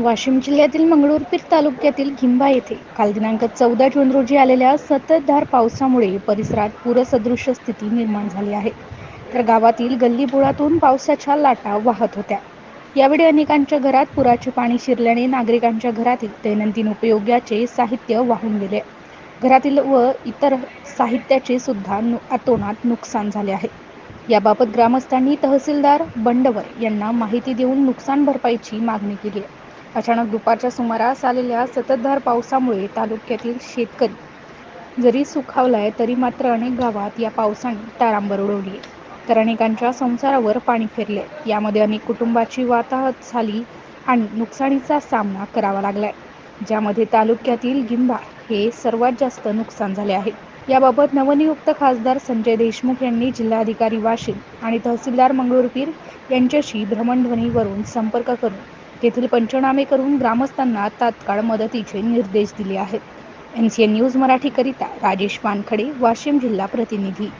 वाशिम जिल्ह्यातील मंगळूरपीर तालुक्यातील खिंबा येथे काल दिनांक चौदा जून रोजी आलेल्या सततधार पावसामुळे परिसरात पूरसदृश्य स्थिती निर्माण झाली आहे. तर गावातील गल्लीबोळातून पावसाच्या लाटा वाहत होत्या. यावेळी अनेकांच्या घरात पुराचे पाणी शिरल्याने नागरिकांच्या घरातील दैनंदिन उपयोगाचे साहित्य वाहून गेले. घरातील व इतर साहित्याचे सुद्धा नु अतोनात नुकसान झाले आहे. याबाबत ग्रामस्थांनी तहसीलदार बंडवर यांना माहिती देऊन नुकसान भरपाईची मागणी केली आहे. अचानक दुपारच्या सुमारास आलेल्या सततधार पावसामुळे तालुक्यातील शेतकरी जरी सुखावलाय तरी मात्र अनेक गावात या पावसाने तारांबर उडवली तर अनेकांच्या संसारावर पाणी फिरले यामध्ये अनेक कुटुंबाची वाताहत झाली आणि नुकसानीचा सामना करावा लागलाय. ज्यामध्ये तालुक्यातील गिंभा हे सर्वात जास्त नुकसान झाले आहे. याबाबत नवनियुक्त खासदार संजय देशमुख यांनी जिल्हाधिकारी वाशिम आणि तहसीलदार मंगळूरपीर यांच्याशी भ्रमणध्वनीवरून संपर्क करून तेथील पंचनामे करून ग्रामस्थांना तात्काळ मदतीचे निर्देश दिले आहेत. एन सी एन न्यूज मराठीकरिता राजेश वानखडे वाशिम जिल्हा प्रतिनिधी.